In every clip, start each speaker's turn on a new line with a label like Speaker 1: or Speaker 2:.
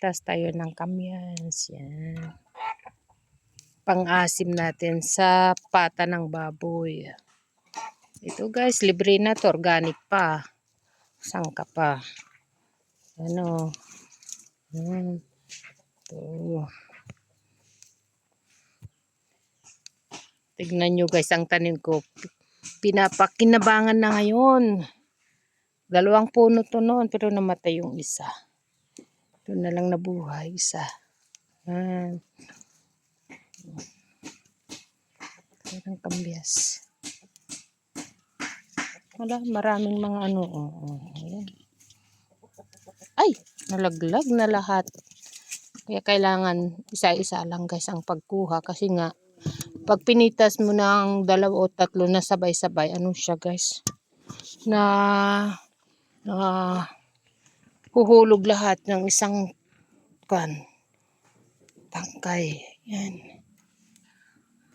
Speaker 1: Pitas tayo ng kamyas. Yan. Pang-asim natin sa pata ng baboy. Ito guys, libre na to. Organic pa. Sangka pa. Ano. Yan. Ito. Tignan nyo guys ang tanim ko. Pinapakinabangan na ngayon. Dalawang puno to noon pero namatay yung isa. Ito na lang nabuhay isa. Yan. Parang kambias. Wala, maraming mga ano. Ayan. Ay, nalaglag na lahat. Kaya kailangan isa-isa lang guys ang pagkuha kasi nga pag pinitas mo ng dalawa o tatlo na sabay-sabay, ano siya guys? Na na huhulog lahat ng isang kan tangkay. Yan.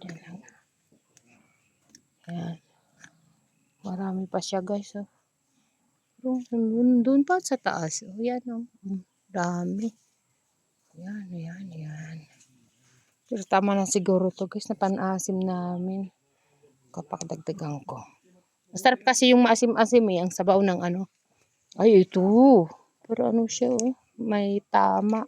Speaker 1: Yan lang. Yan. Marami pa siya guys. Oh. Doon, doon, doon pa sa taas. Oh, yan oh. Mm, Dami. Yan, yan, yan. Pero tama na siguro to guys na panasim namin. Kapag dagdagan ko. Masarap kasi yung maasim-asim eh. Ang sabaw ng ano. Ay, ito. Pero ano siya oh. May tama.